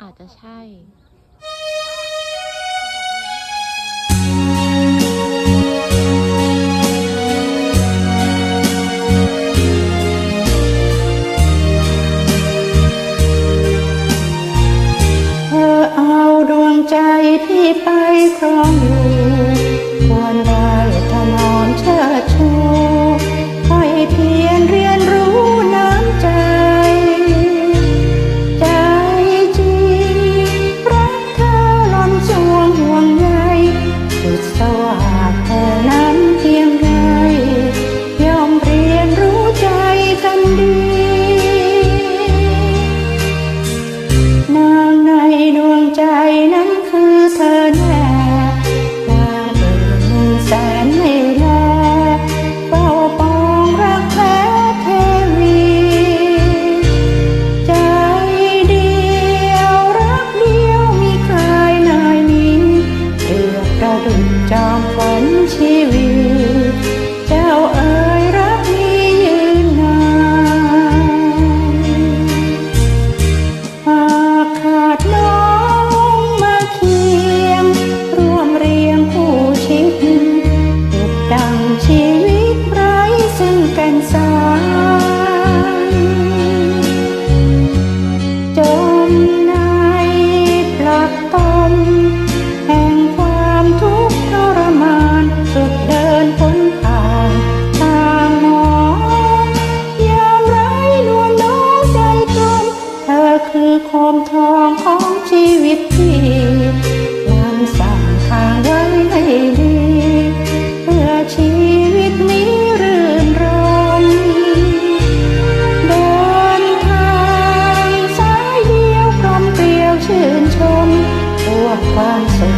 อาจจะใช่ใจที่ไปครองอยู่ find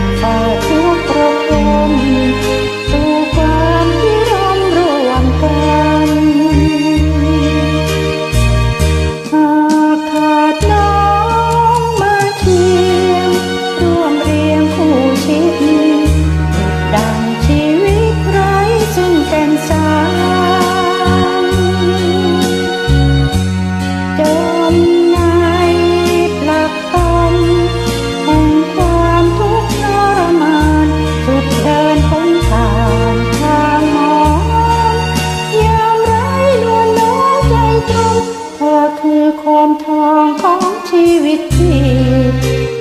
มทองของชีวิตที่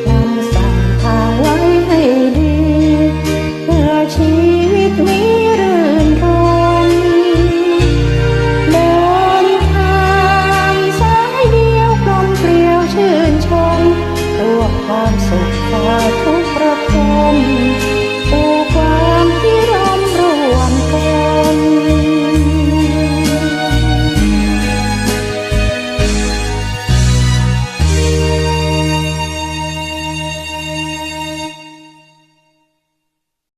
นำสั่งทางไว้ให้ดีเพื่อชีวิตนี้รื่นรมเดินทางสายเดียวกลมเกลียวชื่นชมรวบความสุขพาทุกประพม